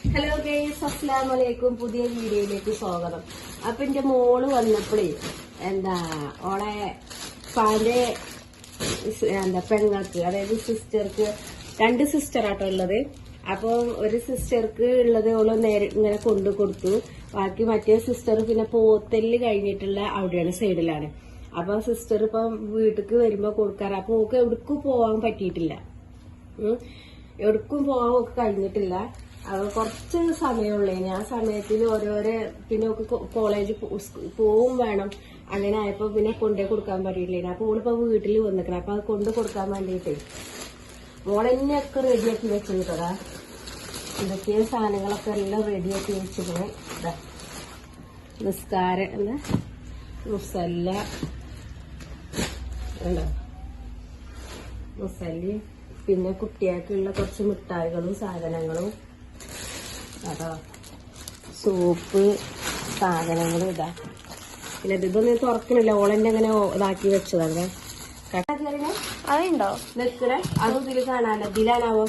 Hello guys അസ്സാം വലൈക്കും പുതിയ വീഡിയോയിലേക്ക് സ്വാഗതം. അപ്പൊ എന്റെ മോൾ വന്നപ്പോഴേ എന്താ ഓളെ പാന്റെ എന്താ പെങ്ങൾക്ക് അതായത് സിസ്റ്റർക്ക് രണ്ട് സിസ്റ്റർ ആട്ടോ ഉള്ളത്. അപ്പൊ ഒരു സിസ്റ്റർക്ക് ഉള്ളത് ഓൾ നേരെ ഇങ്ങനെ കൊണ്ടു കൊടുത്തു. ബാക്കി മറ്റേ സിസ്റ്റർ പിന്നെ പോത്തൽ കഴിഞ്ഞിട്ടുള്ള അവിടെയാണ് സൈഡിലാണ്. അപ്പൊ സിസ്റ്റർ ഇപ്പം വീട്ടിക്ക് വരുമ്പോ കൊടുക്കാറ്. അപ്പൊ ഓക്ക് എവിടേക്കും പോവാൻ പറ്റിയിട്ടില്ല. എവിടേക്കും പോവാൻ ഒക്കെ കഴിഞ്ഞിട്ടില്ല. അത് കുറച്ച് സമയമുള്ളേ. ആ സമയത്തിൽ ഓരോരോ പിന്നെ കോളേജ് പോവും വേണം. അങ്ങനെ ആയപ്പോ പിന്നെ കൊണ്ടേ കൊടുക്കാൻ പറ്റിയില്ലേനി അപ്പൊ ഓളിപ്പോ വീട്ടിൽ വന്നിക്കണം. അപ്പൊ അത് കൊണ്ട് കൊടുക്കാൻ വേണ്ടിട്ടേ. മോളെന്നെയൊക്കെ റെഡിയാക്കി വെച്ചിട്ടാ ഇതൊക്കെയും സാധനങ്ങളൊക്കെ എല്ലാം റെഡിയാക്കി ഇതാ നിസ്കാരം മുസല്ല. മുസല്ലി. പിന്നെ കുട്ടികൾക്കുള്ള കുറച്ച് മിഠായികളും സാധനങ്ങളും. അതാ. സോപ്പ് സാധനങ്ങൾ ഇതാ. പിന്നെ ഇതൊന്നും തുറക്കണില്ല. ഓളെന്നെ അങ്ങനെ ഇതാക്കി വെച്ചതാണ്. അതുണ്ടോ? നിക്കണേ അതും ഇതിൽ കാണാനോ. ഇതിലാണാവോ?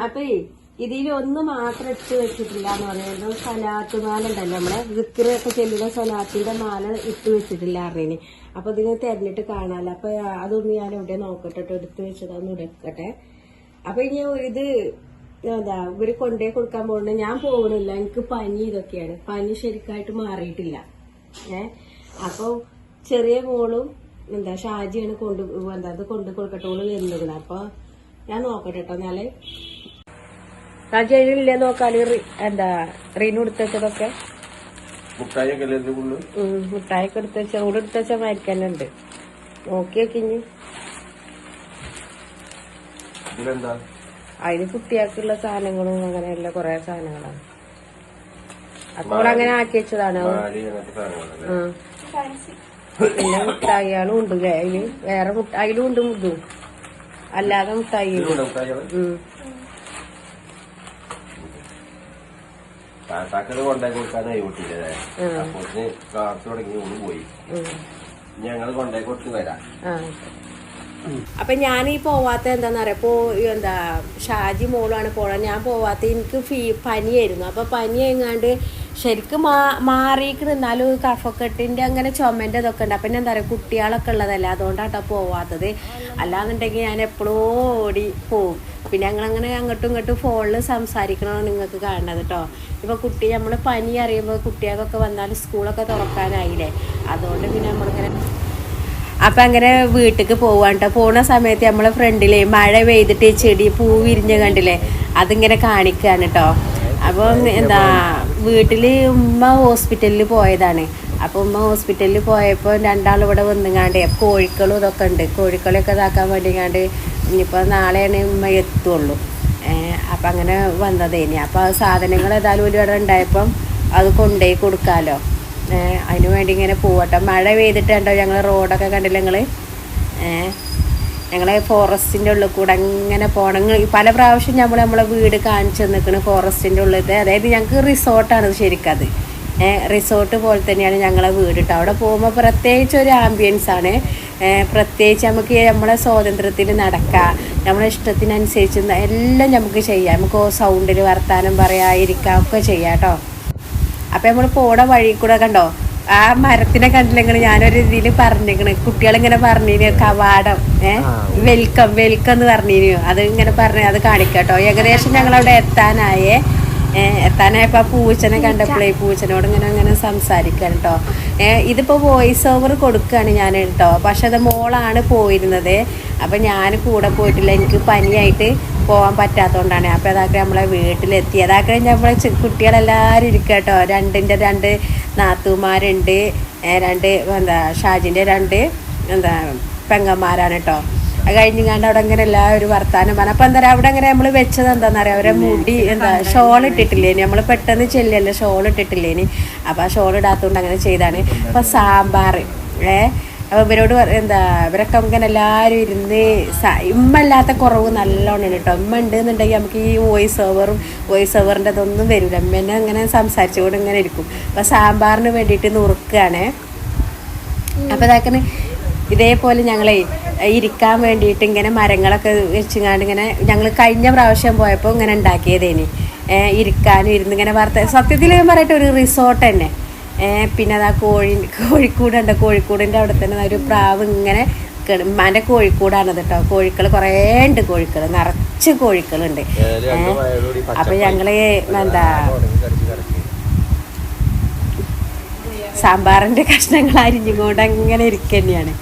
അപ്പൊ ഇതിൽ ഒന്ന് മാത്രം ഇട്ട് വെച്ചിട്ടില്ല എന്ന് പറയുന്നത് സലാത്ത് മാല ഉണ്ടല്ലോ നമ്മളെ വിക്രൊക്കെ ചെല്ലുന്ന സലാത്തിന്റെ മാല ഇട്ട് വെച്ചിട്ടില്ല അറിയിന് അപ്പൊ ഇതിന് തെരഞ്ഞിട്ട് കാണാല്ലോ അപ്പൊ അതൊന്ന് ഞാൻ എവിടെ നോക്കട്ടെ. ട്ടോ. എടുത്ത് വെച്ചതൊന്നും എടുക്കട്ടെ. അപ്പൊ ഇനി ഇത് എന്താ ഇവർ കൊണ്ടേ കൊടുക്കാൻ പോകുന്നത് ഞാൻ പോകണില്ല എനിക്ക് പനി ഇതൊക്കെയാണ്. പനി ശരിക്കായിട്ട് മാറിയിട്ടില്ല. ഏ? അപ്പൊ ചെറിയ മോളും എന്താ ഷാജിയാണ് കൊണ്ട് എന്താ അത് കൊണ്ട് കൊടുക്കട്ടെ ഓൾ വരുന്നത് അപ്പൊ ഞാൻ നോക്കട്ടെ കേട്ടോ എന്നാൽ. ഷാജി അതിലില്ലേ നോക്കാൽ എന്താ റീന എടുത്തതൊക്കെ മുട്ടായൊക്കെ മുട്ടായൊക്കെ എടുത്ത് വെച്ച ഓട് എടുത്ത് വെച്ച മരിക്കാനുണ്ട് നോക്കി നോക്കി ഇനി. ഇതിലെന്താ? അതിന് കുട്ടികൾക്കുള്ള സാധനങ്ങളും അങ്ങനെയുള്ള കുറെ സാധനങ്ങളാണ് അപ്പോൾ അങ്ങനെ ആക്കി വെച്ചതാണ്. പിന്നെ മുട്ടായികളും ഉണ്ട് അതിൽ വേറെ മുട്ടായിലും ഉണ്ട് മുതു അല്ലാതെ മുട്ടായി. താത്താക്കത് കൊണ്ടായി കൊടുക്കാനായി വിട്ടില്ലേ ഉം. അപ്പൊ ക്ലാസ് തുടങ്ങി പോയി. ഞങ്ങൾ കൊണ്ടായി കൊടുത്ത് വരാം. അപ്പൊ ഞാൻ ഈ പോവാത്ത എന്താന്ന് പറയാ ഇപ്പോ എന്താ ഷാജി മോളാണ് പോണത് ഞാൻ പോവാത്ത എനിക്ക് ഫീ പനിയായിരുന്നു. അപ്പൊ പനി എങ്ങാണ്ട് ശരിക്കും മാ മാറിയിട്ട് എന്നാലും കഫക്കെട്ടിന്റെ അങ്ങനെ ചുമന്റെ ഇതൊക്കെ ഉണ്ട്. അപ്പൊ എന്താ പറയാ കുട്ടികളൊക്കെ ഉള്ളതല്ലേ. അതുകൊണ്ടാട്ടോ പോവാത്തത്. അല്ലാന്നുണ്ടെങ്കിൽ ഞാൻ എപ്പോഴും ഓടി പോവും. പിന്നെ ഞങ്ങൾ അങ്ങനെ അങ്ങോട്ടും ഇങ്ങോട്ടും ഫോണിൽ സംസാരിക്കണമെന്ന് നിങ്ങൾക്ക് കാണുന്നത് കേട്ടോ ഇപ്പൊ കുട്ടി നമ്മൾ പനി അറിയുമ്പോൾ കുട്ടികൾക്കൊക്കെ വന്നാൽ സ്കൂളൊക്കെ തുറക്കാനായില്ലേ? അതുകൊണ്ട് പിന്നെ നമ്മളിങ്ങനെ അപ്പൊ അങ്ങനെ വീട്ടിലേക്ക് പോവാൻ ട്ടോ പോണ സമയത്ത് നമ്മളെ ഫ്രണ്ടിലെ മഴ പെയ്തിട്ട് ചെടി പൂ വിരിഞ്ഞ കണ്ടില്ലേ? അതിങ്ങനെ കാണിക്കാണ് കേട്ടോ അപ്പം എന്താ വീട്ടിൽ ഉമ്മ ഹോസ്പിറ്റലിൽ പോയതാണ്. അപ്പൊ ഉമ്മ ഹോസ്പിറ്റലിൽ പോയപ്പോൾ രണ്ടാളും ഇവിടെ വന്നുങ്ങാണ്ട്. കോഴിക്കളും ഇതൊക്കെ ഉണ്ട്. കോഴിക്കളൊക്കെ ഇതാക്കാൻ വേണ്ടിങ്ങാണ്ട് ഇനിയിപ്പോൾ നാളെയാണ് ഉമ്മ എത്തുള്ളൂ. അപ്പം അങ്ങനെ വന്നതേനി. അപ്പോൾ സാധനങ്ങൾ ഏതായാലും ഒരു ഇവിടെ ഉണ്ടായപ്പം അത് കൊണ്ടുപോയി കൊടുക്കാമല്ലോ അതിന് വേണ്ടി ഇങ്ങനെ പോവട്ടോ. മഴ പെയ്തിട്ട് കണ്ടോ ഞങ്ങൾ റോഡൊക്കെ കണ്ടില്ല ഞങ്ങൾ ഞങ്ങളെ ഫോറസ്റ്റിന്റെ ഉള്ളിൽ കൂടെ അങ്ങനെ പോകണം പല പ്രാവശ്യം നമ്മൾ നമ്മളെ വീട് കാണിച്ചു നിൽക്കണ ഫോറസ്റ്റിന്റെ ഉള്ളിൽ അതായത് ഞങ്ങൾക്ക് റിസോർട്ടാണ് ശരിക്കത് റിസോർട്ട് പോലെ തന്നെയാണ് ഞങ്ങളെ വീട് കേട്ടോ അവിടെ പോകുമ്പോൾ പ്രത്യേകിച്ച് ഒരു ആംബിയൻസ് ആണ്. പ്രത്യേകിച്ച് നമുക്ക് നമ്മളെ സ്വാതന്ത്ര്യത്തിൽ നടക്കാം. നമ്മളെ ഇഷ്ടത്തിനനുസരിച്ച് എല്ലാം നമുക്ക് ചെയ്യാം. നമുക്ക് സൗണ്ടിൽ വർത്താനം പറയാതിരിക്കാം ഒക്കെ ചെയ്യാം കേട്ടോ അപ്പൊ നമ്മൾ പോണ വഴി കൂടെ കണ്ടോ? ആ മരത്തിനെ കണ്ടില്ലെങ്കിൽ ഞാനൊരു ഇതിൽ പറഞ്ഞിരിക്കണ് കുട്ടികളിങ്ങനെ പറഞ്ഞിന് കവാടം ഏഹ് വെൽക്കം വെൽക്കം എന്ന് പറഞ്ഞിരുന്നു അത് ഇങ്ങനെ പറഞ്ഞ് അത് കാണിക്കട്ടോ ഏകദേശം ഞങ്ങളവിടെ എത്താനായേ. ഏഹ് എത്താനായപ്പോ ആ പൂച്ചനെ കണ്ടപ്പോഴേ പൂച്ചനോട് ഇങ്ങനെ അങ്ങനെ സംസാരിക്കാൻ കേട്ടോ. ഏഹ് ഇതിപ്പോ വോയിസ് ഓവർ കൊടുക്കുകയാണ് ഞാൻ കേട്ടോ. പക്ഷെ അത് മോളാണ് പോയിരുന്നത്. അപ്പൊ ഞാൻ കൂടെ പോയിട്ടില്ല. എനിക്ക് പനിയായിട്ട് പോകാൻ പറ്റാത്തതുകൊണ്ടാണ് അപ്പോൾ അതാക്കി നമ്മളെ വീട്ടിലെത്തി. അതാക്കി നമ്മളെ കുട്ടികളെല്ലാവരും ഇരിക്കുക കേട്ടോ രണ്ടിന്റെ രണ്ട് നാത്തുമാരുണ്ട് രണ്ട് എന്താ ഷാജിന്റെ രണ്ട് എന്താ പെങ്ങന്മാരാണ് കേട്ടോ അത് കഴിഞ്ഞാണ്ട് അവിടെ ഇങ്ങനെ എല്ലാവരും വർത്താനം പറഞ്ഞു. അപ്പം എന്താ പറയുക അവിടെ അങ്ങനെ നമ്മൾ വെച്ചത് എന്താണെന്ന് അറിയാം? അവരെ മുടി എന്താ ഷോൾ ഇട്ടിട്ടില്ലേനി. നമ്മൾ പെട്ടെന്ന് ചെല്ലല്ലേ ഷോൾ ഇട്ടിട്ടില്ലേനി. അപ്പോൾ ആ ഷോൾ ഇടാത്തതുകൊണ്ട് അങ്ങനെ ചെയ്താണ്. അപ്പോൾ സാമ്പാർ ഏ അപ്പൊ ഇവരോട് എന്താ ഇവരൊക്കെ ഇങ്ങനെ എല്ലാവരും ഇരുന്ന് ഇമ്മ കുറവ് നല്ലോണം കേട്ടോ ഇമ്മ ഉണ്ട് എന്നുണ്ടെങ്കിൽ നമുക്ക് ഈ വോയിസ് ഓവറും വോയിസ് ഓവറിന്റെ ഇതൊന്നും വരില്ല. അമ്മേനെ അങ്ങനെ സംസാരിച്ചുകൊണ്ട് ഇങ്ങനെ ഇരിക്കും. അപ്പോൾ സാമ്പാറിന് വേണ്ടിയിട്ട് നുറുക്കുകയാണ് അപ്പോൾ ഇതാക്കണ് ഇതേപോലെ ഞങ്ങളെ ഇരിക്കാൻ വേണ്ടിയിട്ട് ഇങ്ങനെ മരങ്ങളൊക്കെ വെച്ചുങ്ങാണ്ട് ഇങ്ങനെ ഞങ്ങൾ കഴിഞ്ഞ പ്രാവശ്യം പോയപ്പോൾ ഇങ്ങനെ ഉണ്ടാക്കിയതേനി. ഇരിക്കാനും ഇരുന്ന് ഇങ്ങനെ വാർത്ത സത്യത്തിൽ ഞാൻ പറയട്ടെ ഒരു റിസോർട്ട് തന്നെ. പിന്നെ അതാ കോഴി കോഴിക്കൂടുണ്ട്. കോഴിക്കൂടിന്റെ അവിടെ തന്നെ ഒരു പ്രാവ് ഇങ്ങനെ ഉമ്മാന്റെ കോഴിക്കൂടാണത് കേട്ടോ. കോഴിക്കൾ കുറേ ഉണ്ട് കോഴിക്കൾ നിറച്ച് കോഴിക്കളുണ്ട്. അപ്പം ഞങ്ങൾ എന്താ സാമ്പാറിന്റെ കഷ്ണങ്ങൾ അരിഞ്ഞുകൊണ്ട് അങ്ങനെ ഇരിക്കുന്നതാണ്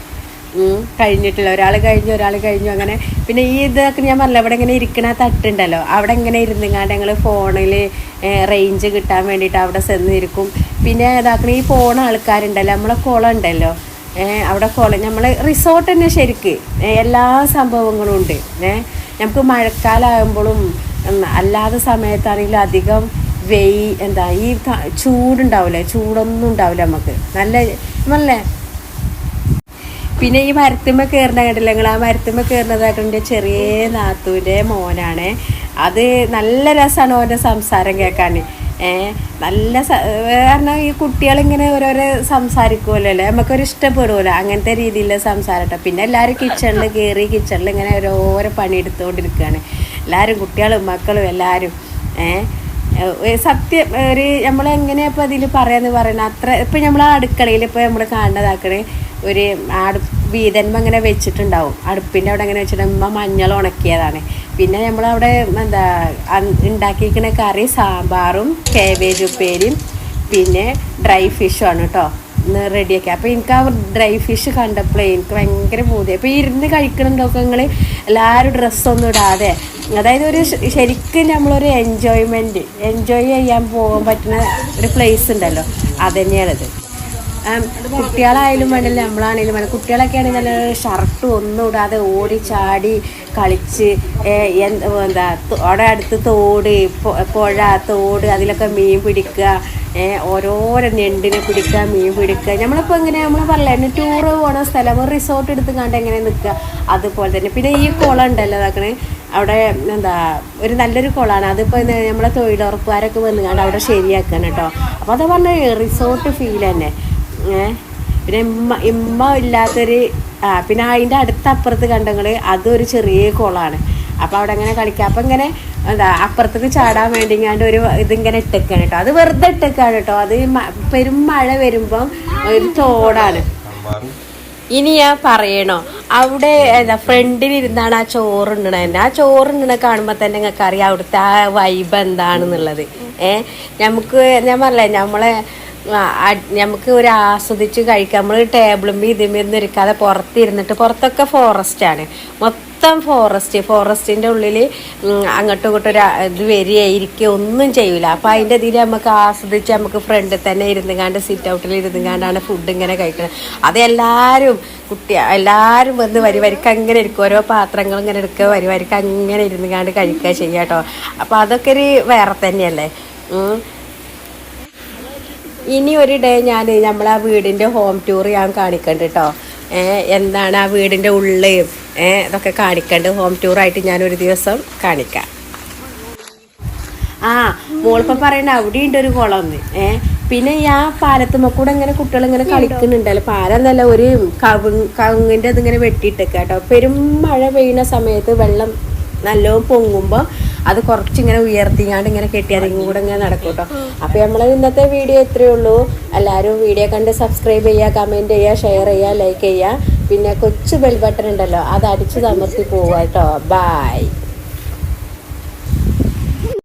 കഴിഞ്ഞിട്ടില്ല. ഒരാൾ കഴിഞ്ഞു ഒരാൾ കഴിഞ്ഞു അങ്ങനെ. പിന്നെ ഈ ഇതൊക്കെ ഞാൻ പറഞ്ഞില്ല അവിടെ ഇങ്ങനെ ഇരിക്കണ തട്ടുണ്ടല്ലോ. അവിടെ ഇങ്ങനെ ഇരുന്നുങ്ങാണ്ട് ഞങ്ങൾ ഫോണിൽ റേഞ്ച് കിട്ടാൻ വേണ്ടിയിട്ട് അവിടെ ചെന്നിരിക്കും. പിന്നെ ഇതാക്കണ ഈ പോണ ആൾക്കാരുണ്ടല്ലോ നമ്മളെ കുളം ഉണ്ടല്ലോ. അവിടെ കുളം നമ്മൾ റിസോർട്ട് തന്നെ ശരിക്ക്. എല്ലാ സംഭവങ്ങളും ഉണ്ട്. നമുക്ക് മഴക്കാലമാകുമ്പോഴും ഉം, അല്ലാത്ത സമയത്താണെങ്കിലും അധികം വെയി എന്താ ഈ ചൂടുണ്ടാവില്ല? ചൂടൊന്നും ഉണ്ടാവില്ല നമുക്ക്. നല്ല നമ്മളല്ലേ പിന്നെ ഈ മരത്തുമ്മ കയറുന്ന കണ്ടില്ല നിങ്ങൾ? ആ മരത്തുമ്മ കയറുന്നതായിട്ട് ചെറിയ നാത്തൂന്റെ മോനാണ്. അത് നല്ല രസമാണ് ഓന്റെ സംസാരം കേൾക്കാൻ. നല്ല കാരണം ഈ കുട്ടികളിങ്ങനെ ഓരോരോ സംസാരിക്കുമല്ലോ അല്ലേ? നമുക്കൊരു ഇഷ്ടപ്പെടുമല്ലോ അങ്ങനത്തെ രീതിയിലുള്ള സംസാരം പിന്നെ എല്ലാവരും കിച്ചണിൽ കയറി കിച്ചണിൽ ഇങ്ങനെ ഓരോരോ പണി എടുത്തുകൊണ്ടിരിക്കുകയാണ് എല്ലാവരും കുട്ടികളും മക്കളും എല്ലാവരും സത്യം ഒരു നമ്മൾ എങ്ങനെയാ ഇപ്പം അതിൽ പറയാന്ന് പറയുന്നത് അത്ര ഇപ്പം നമ്മൾ അടുക്കളയിൽ ഇപ്പോൾ നമ്മൾ കാണുന്നതാക്കണേ. ഒരു അടു വീതന്മ അങ്ങനെ വെച്ചിട്ടുണ്ടാവും. അടുപ്പിന്റെ അവിടെ അങ്ങനെ വെച്ചിട്ട് ഉമ്മ മഞ്ഞൾ ഉണക്കിയതാണ്. പിന്നെ നമ്മളവിടെ എന്താ ഉണ്ടാക്കിയിരിക്കുന്ന കറി സാമ്പാറും കാബേജ് ഉപ്പേരിയും പിന്നെ ഡ്രൈ ഫിഷുമാണ് കേട്ടോ ഇന്ന് റെഡിയാക്കി അപ്പോൾ എനിക്ക് ആ ഡ്രൈ ഫിഷ് കണ്ടപ്പോഴേ എനിക്ക് ഭയങ്കര പൂതി. അപ്പോൾ ഇരുന്ന് കഴിക്കണുണ്ടൊക്കെ നിങ്ങൾ എല്ലാവരും ഡ്രസ്സൊന്നും ഇടാതെ അതായത് ഒരു ശരിക്കും നമ്മളൊരു എൻജോയ്മെന്റ് എൻജോയ് ചെയ്യാൻ പോകാൻ പറ്റുന്ന ഒരു പ്ലേസ് ഉണ്ടല്ലോ. ആം, കുട്ടികളായാലും വേണ്ടില്ല നമ്മളാണെങ്കിലും വേണ്ട കുട്ടികളൊക്കെ ആണെങ്കിൽ നല്ല ഷർട്ട് ഒന്നും ഇടാതെ ഓടി ചാടി കളിച്ച് എന്ത് അവിടെ അടുത്ത് തോട് പുഴ തോട് അതിലൊക്കെ മീൻ പിടിക്കുക ഓരോരോ ഞെണ്ടിനെ പിടിക്കുക മീൻ പിടിക്കുക. നമ്മളിപ്പോൾ എങ്ങനെ നമ്മൾ പറയല്ലേ ടൂറ് പോണ സ്ഥലം ഒരു റിസോർട്ട് എടുത്ത് കണ്ട് എങ്ങനെ നിൽക്കുക അതുപോലെ തന്നെ. പിന്നെ ഈ കുളം ഉണ്ടല്ലോ അതൊക്കെ അവിടെ എന്താ ഒരു നല്ലൊരു കുളമാണ് അതിപ്പോൾ നമ്മളെ തൊഴിലുറപ്പുകാരൊക്കെ വന്ന് കണ്ട് അവിടെ ശരിയാക്കണം കേട്ടോ. അപ്പോൾ അത് പറഞ്ഞ റിസോർട്ട് ഫീൽ തന്നെ. പിന്നെ ഇമ്മ ഇമ്മ ഇല്ലാത്തൊരു ആ പിന്നെ അതിന്റെ അടുത്ത അപ്പുറത്ത് കണ്ടങ്ങൾ അതൊരു ചെറിയ കുളമാണ് അപ്പോൾ അവിടെ അങ്ങനെ കളിക്കുക അപ്പം ഇങ്ങനെ എന്താ അപ്പുറത്തേക്ക് ചാടാൻ വേണ്ടി ഇങ്ങാണ്ട് ഒരു ഇതിങ്ങനെ ഇട്ടേക്കാണ് കേട്ടോ അത് വെറുതെ ഇട്ടേക്കാണ് കേട്ടോ അത് പെരും മഴ വരുമ്പം ഒരു തോടാണ്. ഇനി ഞാൻ പറയണോ? അവിടെ എന്താ ഫ്രണ്ടിലിരുന്നാണ് ആ ചോറ് തന്നെ. ആ ചോറുണ്ണണ കാണുമ്പോൾ തന്നെ നിങ്ങൾക്ക് അറിയാം അവിടുത്തെ ആ വൈബ് എന്താണെന്നുള്ളത്. ഏഹ് നമുക്ക് ഞാൻ പറഞ്ഞില്ലേ നമ്മളെ നമുക്ക് ഒരു ആസ്വദിച്ച് കഴിക്കാം. നമ്മൾ ടേബിളും ഇതിമൊന്നും ഇരിക്കാതെ പുറത്തിരുന്നിട്ട് പുറത്തൊക്കെ ഫോറസ്റ്റ് ആണ്. മൊത്തം ഫോറസ്റ്റ് ഫോറസ്റ്റിന്റെ ഉള്ളിൽ അങ്ങോട്ടും ഇങ്ങോട്ടും ഒരു ഇത് വരികയായിരിക്കുക ഒന്നും ചെയ്യൂല. അപ്പം അതിന്റെ ഇതിൽ നമുക്ക് ആസ്വദിച്ച് നമുക്ക് ഫ്രണ്ടിൽ തന്നെ ഇരുന്നുകാണ്ട് സിറ്റ് ഔട്ടിൽ ഇരുന്നുകാണ്ടാണ് ഫുഡ് ഇങ്ങനെ കഴിക്കുന്നത് അതെല്ലാവരും കുട്ടി എല്ലാവരും വന്ന് വരി വരിക്ക് അങ്ങനെ ഇരിക്കും. ഓരോ പാത്രങ്ങൾ ഇങ്ങനെ എടുക്കുക വരി വരിക്ക് അങ്ങനെ ഇരുന്നുകാണ്ട് കഴിക്കുക ചെയ്യാം കേട്ടോ അപ്പോൾ അതൊക്കെ ഒരു വേറെ തന്നെയല്ലേ. ഇനി ഒരു ഡേ ഞാൻ നമ്മളെ വീടിന്റെ ഹോം ടൂർ ഞാൻ കാണിക്കണ്ട് കേട്ടോ എന്താണ് ആ വീടിന്റെ ഉള്ളിൽ ഇതൊക്കെ കാണിക്കണ്ട്. ഹോം ടൂറായിട്ട് ഞാൻ ഒരു ദിവസം കാണിക്കാം. ആ മോളിപ്പം പറയണ്ട അവിടെ ഉണ്ട് ഒരു കുളം. ഏ പിന്നെ ഈ ആ പാലത്തുമ്മ കൂടെ ഇങ്ങനെ കുട്ടികൾ ഇങ്ങനെ കളിക്കുന്നുണ്ടല്ലോ പാലെന്നല്ല ഒരു കവു കവുങ്ങിന്റെ ഇതിങ്ങനെ വെട്ടിയിട്ടൊക്കെ കേട്ടോ പെരും മഴ പെയ്യുന്ന സമയത്ത് വെള്ളം നല്ലോണം പൊങ്ങുമ്പോൾ അത് കുറച്ചിങ്ങനെ ഉയർത്തിങ്ങാണ്ട് ഇങ്ങനെ കെട്ടി അതിങ്ങും കൂടെ ഇങ്ങനെ നടക്കും കേട്ടോ അപ്പോൾ നമ്മൾ ഇന്നത്തെ വീഡിയോ ഇത്രയേ ഉള്ളൂ. എല്ലാവരും വീഡിയോ കണ്ട് സബ്സ്ക്രൈബ് ചെയ്യുക കമന്റ് ചെയ്യുക ഷെയർ ചെയ്യുക ലൈക്ക് ചെയ്യുക. പിന്നെ കൊച്ചു ബെൽ ബട്ടൺ ഉണ്ടല്ലോ അത് അടിച്ച് തമർത്തി പോവാട്ടോ ബായ്